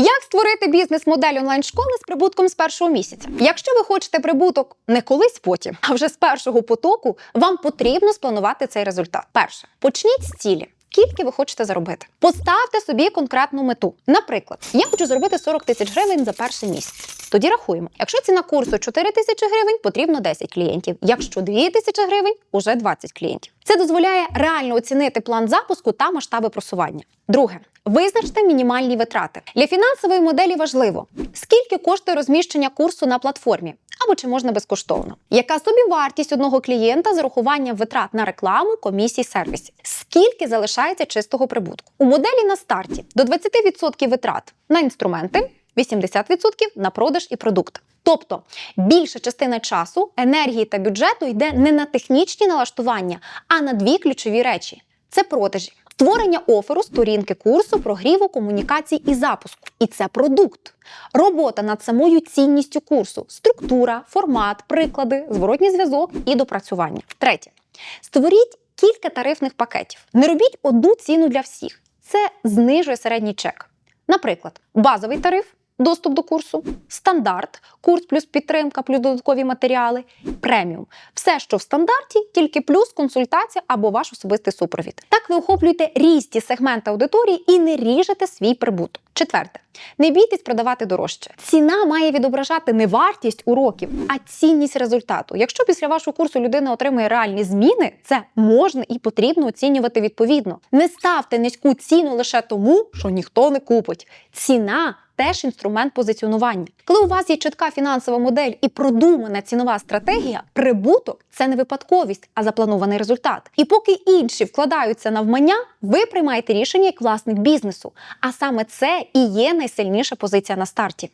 Як створити бізнес-модель онлайн-школи з прибутком з першого місяця? Якщо ви хочете прибуток не колись потім, а вже з першого потоку, вам потрібно спланувати цей результат. Перше, почніть з цілі. Скільки ви хочете заробити? Поставте собі конкретну мету. Наприклад, я хочу заробити 40 тисяч гривень за перший місяць. Тоді рахуємо. Якщо ціна курсу 4 тисячі гривень, потрібно 10 клієнтів. Якщо 2 тисячі гривень, уже 20 клієнтів. Це дозволяє реально оцінити план запуску та масштаби просування. Друге, визначте мінімальні витрати. Для фінансової моделі важливо, скільки коштує розміщення курсу на платформі. Або чи можна безкоштовно? Яка собі вартість одного клієнта з урахуванням витрат на рекламу, комісій, сервісів? Скільки залишається чистого прибутку? У моделі на старті до 20% витрат на інструменти, 80% на продаж і продукт. Тобто більша частина часу, енергії та бюджету йде не на технічні налаштування, а на дві ключові речі: це продажі. Створення оферу, сторінки курсу, прогріву, комунікацій і запуску. І це продукт. Робота над самою цінністю курсу, структура, формат, приклади, зворотній зв'язок і допрацювання. Третє. Створіть кілька тарифних пакетів. Не робіть одну ціну для всіх. Це знижує середній чек. Наприклад, базовий тариф. Доступ до курсу, стандарт, курс плюс підтримка, плюс додаткові матеріали, преміум. Все, що в стандарті, тільки плюс консультація або ваш особистий супровід. Так ви охоплюєте різні сегменти аудиторії і не ріжете свій прибуток. Четверте, не бійтесь продавати дорожче. Ціна має відображати не вартість уроків, а цінність результату. Якщо після вашого курсу людина отримує реальні зміни, це можна і потрібно оцінювати відповідно. Не ставте низьку ціну лише тому, що ніхто не купить. Ціна теж інструмент позиціонування. Коли у вас є чітка фінансова модель і продумана цінова стратегія, прибуток це не випадковість, а запланований результат. І поки інші вкладаються навмання, ви приймаєте рішення як власник бізнесу. А саме це і є найсильніша позиція на старті.